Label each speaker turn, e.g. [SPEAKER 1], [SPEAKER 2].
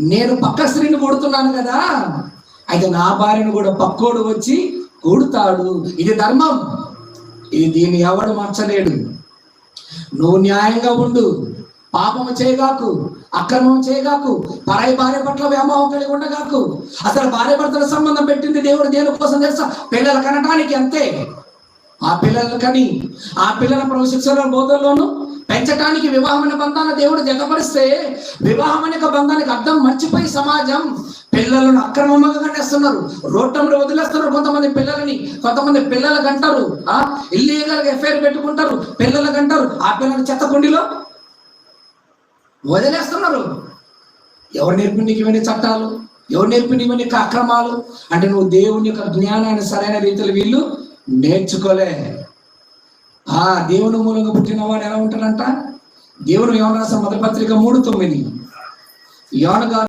[SPEAKER 1] నేను పక్క స్త్రీని కొడుతున్నాను కదా అయితే నా భార్యను కూడా పక్కోడు వచ్చి కొడుతాడు. ఇది ధర్మం. ఇది దీన్ని ఎవడు మార్చలేడు. నువ్వు న్యాయంగా ఉండు. పాపము చేయగాకు అక్రమం చేయగాకు పరాయి భార్య పట్ల వ్యామోహం కలిగి ఉండగాకు. అసలు భార్య భర్తల సంబంధం పెట్టింది దేవుడు దేని కోసం తెలుసా? పిల్లలు కనడానికి అంతే. ఆ పిల్లలు కని ఆ పిల్లల ప్రవశిక్షణ బోధల్లోనూ పెంచడానికి వివాహం అనే బంధాన్ని దేవుడు జతపరిస్తే వివాహం అనే ఒక బంధానికి అర్థం మర్చిపోయి సమాజం పిల్లలను అక్రమంగా కట్టేస్తున్నారు. రోడ్డంలో వదిలేస్తున్నారు. కొంతమంది పిల్లలని కొంతమంది పిల్లలకు అంటారు ఆ ఇల్లీగల్ ఎఫ్ఐఆర్ పెట్టుకుంటారు. పిల్లలకు అంటారు ఆ పిల్లలు చెత్త కుండీలో వదిలేస్తున్నారు. ఎవరు నేర్పి ఇవన్నీ చట్టాలు? ఎవరు నేర్పి ఇవన్నీ అక్రమాలు? అంటే నువ్వు దేవుని యొక్క జ్ఞానాన్ని సరైన రీతిలో వీళ్ళు నేర్చుకోలే. ఆ దేవుని మూలంగా పుట్టిన వాడు ఎలా ఉంటాడంట? దేవుడు యోన రాసిన మొదటి పత్రిక మూడు తొమ్మిది. యోన